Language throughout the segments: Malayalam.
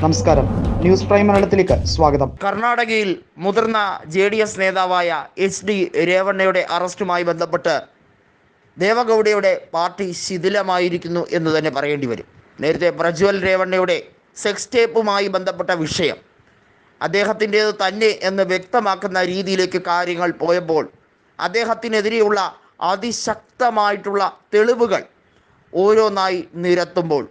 നമസ്കാരം. ന്യൂസ് പ്രൈം മലയാളത്തിലേക്ക് സ്വാഗതം. കർണാടകയിൽ മുതിർന്ന ജെ ഡി എസ് നേതാവായ എച്ച് ഡി രേവണ്ണയുടെ അറസ്റ്റുമായി ബന്ധപ്പെട്ട് ദേവഗൗഡയുടെ പാർട്ടി ശിഥിലമായിരിക്കുന്നു എന്ന് തന്നെ പറയേണ്ടി വരും. നേരത്തെ പ്രജ്വൽ രേവണ്ണയുടെ സെക്സ് ടേപ്പുമായി ബന്ധപ്പെട്ട വിഷയം അദ്ദേഹത്തിന്റേത് തന്നെ എന്ന് വ്യക്തമാക്കുന്ന രീതിയിലേക്ക് കാര്യങ്ങൾ പോയപ്പോൾ അദ്ദേഹത്തിനെതിരെയുള്ള അതിശക്തമായിട്ടുള്ള തെളിവുകൾ ഓരോന്നായി നിരത്തുമ്പോൾ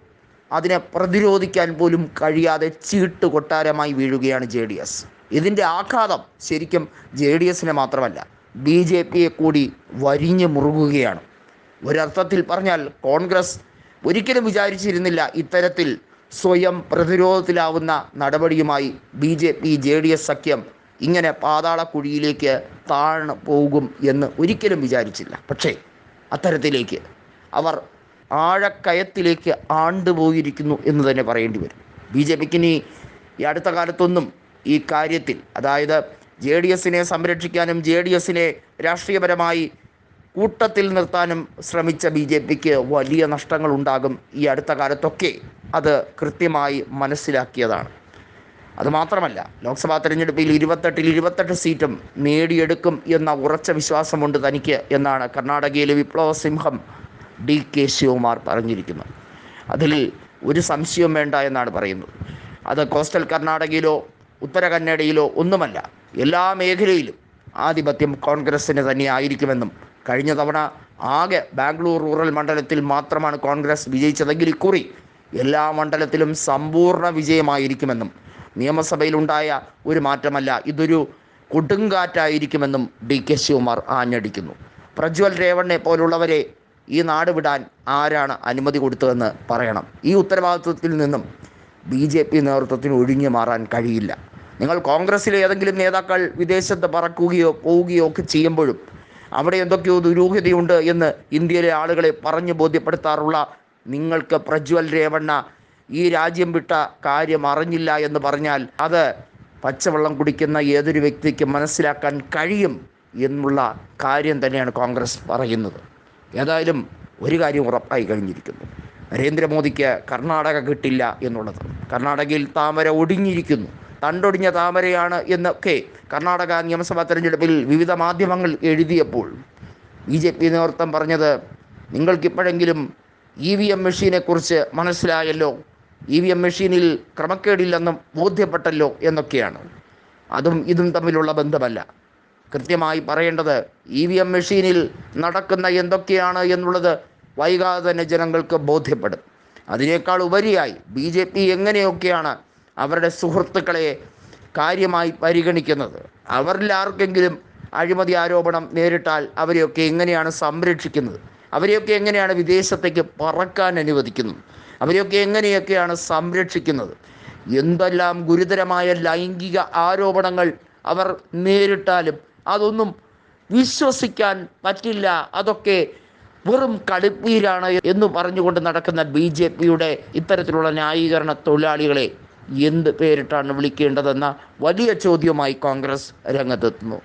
അതിനെ പ്രതിരോധിക്കാൻ പോലും കഴിയാതെ ചീട്ട് കൊട്ടാരമായി വീഴുകയാണ് ജെ ഡി എസ്. ഇതിന്റെ ആഘാതം ശരിക്കും ജെ ഡി എസിനെ മാത്രമല്ല ബി ജെ പിയെ കൂടി വരിഞ്ഞു മുറുകുകയാണ്. ഒരർത്ഥത്തിൽ പറഞ്ഞാൽ കോൺഗ്രസ് ഒരിക്കലും വിചാരിച്ചിരുന്നില്ല ഇത്തരത്തിൽ സ്വയം പ്രതിരോധത്തിലാവുന്ന നടപടിയുമായി B J P J D S സഖ്യം ഇങ്ങനെ പാതാളക്കുഴിയിലേക്ക് താഴ്ന്നു പോകും എന്ന് ഒരിക്കലും വിചാരിച്ചില്ല. പക്ഷേ അത്തരത്തിലേക്ക് അവർ ആഴക്കയത്തിലേക്ക് ആണ്ടുപോയിരിക്കുന്നു എന്ന് തന്നെ പറയേണ്ടി വരും. ബി ജെ പിക്ക് ഇനി ഈ അടുത്ത കാലത്തൊന്നും ഈ കാര്യത്തിൽ അതായത് ജെ ഡി എസിനെ സംരക്ഷിക്കാനും ജെ ഡി എസിനെ രാഷ്ട്രീയപരമായി കൂട്ടത്തിൽ നിർത്താനും ശ്രമിച്ച ബി ജെ പിക്ക് വലിയ നഷ്ടങ്ങൾ ഉണ്ടാകും ഈ അടുത്ത കാലത്തൊക്കെ. അത് കൃത്യമായി മനസ്സിലാക്കിയതാണ്. അതുമാത്രമല്ല ലോക്സഭാ തെരഞ്ഞെടുപ്പിൽ ഇരുപത്തെട്ടിൽ ഇരുപത്തെട്ട് സീറ്റും നേടിയെടുക്കും എന്ന ഉറച്ച വിശ്വാസമുണ്ട് തനിക്ക് എന്നാണ് കർണാടകയിലെ വിപ്ലവ സിംഹം ഡി കെ ശിവകുമാർ പറഞ്ഞിരിക്കുന്നു. അതിൽ ഒരു സംശയം വേണ്ട എന്നാണ് പറയുന്നത്. അത് കോസ്റ്റൽ കർണാടകയിലോ ഉത്തര കന്നഡയിലോ ഒന്നുമല്ല എല്ലാ മേഖലയിലും ആധിപത്യം കോൺഗ്രസ്സിന് തന്നെ ആയിരിക്കുമെന്നും കഴിഞ്ഞ തവണ ആകെ ബാംഗ്ലൂർ റൂറൽ മണ്ഡലത്തിൽ മാത്രമാണ് കോൺഗ്രസ് വിജയിച്ചതെങ്കിൽ ഇക്കുറി എല്ലാ മണ്ഡലത്തിലും സമ്പൂർണ വിജയമായിരിക്കുമെന്നും നിയമസഭയിലുണ്ടായ ഒരു മാറ്റമല്ല ഇതൊരു കൊടുങ്കാറ്റായിരിക്കുമെന്നും ഡി കെ ശിവകുമാർ ആഞ്ഞടിക്കുന്നു. പ്രജ്വൽ രേവണ്ണെ പോലുള്ളവരെ ഈ നാട് വിടാൻ ആരാണ് അനുമതി കൊടുത്തതെന്ന് പറയണം. ഈ ഉത്തരവാദിത്വത്തിൽ നിന്നും ബി ജെ പി നേതൃത്വത്തിന് ഒഴിഞ്ഞു മാറാൻ കഴിയില്ല. നിങ്ങൾ കോൺഗ്രസ്സിലെ ഏതെങ്കിലും നേതാക്കൾ വിദേശത്ത് പറക്കുകയോ പോവുകയോ ഒക്കെ ചെയ്യുമ്പോഴും അവിടെ എന്തൊക്കെയോ ദുരൂഹതയുണ്ട് എന്ന് ഇന്ത്യയിലെ ആളുകളെ പറഞ്ഞു ബോധ്യപ്പെടുത്താറുള്ള നിങ്ങൾക്ക് പ്രജ്വൽ രേവണ്ണ ഈ രാജ്യം വിട്ട കാര്യം അറിഞ്ഞില്ല എന്ന് പറഞ്ഞാൽ അത് പച്ചവെള്ളം കുടിക്കുന്ന ഏതൊരു വ്യക്തിക്കും മനസ്സിലാക്കാൻ കഴിയും എന്നുള്ള കാര്യം തന്നെയാണ് കോൺഗ്രസ് പറയുന്നത്. ഏതായാലും ഒരു കാര്യം ഉറപ്പായി കഴിഞ്ഞിരിക്കുന്നു. നരേന്ദ്രമോദിക്ക് കർണാടക കിട്ടില്ല എന്നുള്ളത്. കർണാടകയിൽ താമര ഒടിഞ്ഞിരിക്കുന്നു. തണ്ടൊടിഞ്ഞ താമരയാണ് എന്നൊക്കെ കർണാടക നിയമസഭാ തെരഞ്ഞെടുപ്പിൽ വിവിധ മാധ്യമങ്ങൾ എഴുതിയപ്പോൾ ബി ജെ പി നേതൃത്വം പറഞ്ഞത് നിങ്ങൾക്കിപ്പോഴെങ്കിലും ഇ വി എം മെഷീനെക്കുറിച്ച് മനസ്സിലായല്ലോ? ഇ വി എം മെഷീനിൽ ക്രമക്കേടില്ലെന്നും ബോധ്യപ്പെട്ടല്ലോ? എന്നൊക്കെയാണ്. അതും ഇതും തമ്മിലുള്ള ബന്ധമല്ല. കൃത്യമായി പറയേണ്ടത് ഇ വി എം മെഷീനിൽ നടക്കുന്ന എന്തൊക്കെയാണ് എന്നുള്ളത് വൈകാതെ തന്നെ ജനങ്ങൾക്ക് ബോധ്യപ്പെടും. അതിനേക്കാൾ ഉപരിയായി ബി ജെ പി എങ്ങനെയൊക്കെയാണ് അവരുടെ സുഹൃത്തുക്കളെ കാര്യമായി പരിഗണിക്കുന്നത്? അവരിൽ ആർക്കെങ്കിലും അഴിമതി ആരോപണം നേരിട്ടാൽ അവരെയൊക്കെ എങ്ങനെയാണ് സംരക്ഷിക്കുന്നത്? അവരെയൊക്കെ എങ്ങനെയാണ് വിദേശത്തേക്ക് പറക്കാൻ അനുവദിക്കുന്നത്? അവരെയൊക്കെ എങ്ങനെയൊക്കെയാണ് സംരക്ഷിക്കുന്നത്? എന്തെല്ലാം ഗുരുതരമായ ലൈംഗിക ആരോപണങ്ങൾ അവർ നേരിട്ടാലും അതൊന്നും വിശ്വസിക്കാൻ പറ്റില്ല. അതൊക്കെ വെറും കടുപ്പീരാണ് എന്ന് പറഞ്ഞുകൊണ്ട് നടക്കുന്ന ബി ജെ പിയുടെ ഇത്തരത്തിലുള്ള ന്യായീകരണ തൊഴിലാളികളെ എന്ത് പേരിട്ടാണ് വിളിക്കേണ്ടതെന്ന വലിയ ചോദ്യമായി കോൺഗ്രസ് രംഗത്തെത്തുന്നു.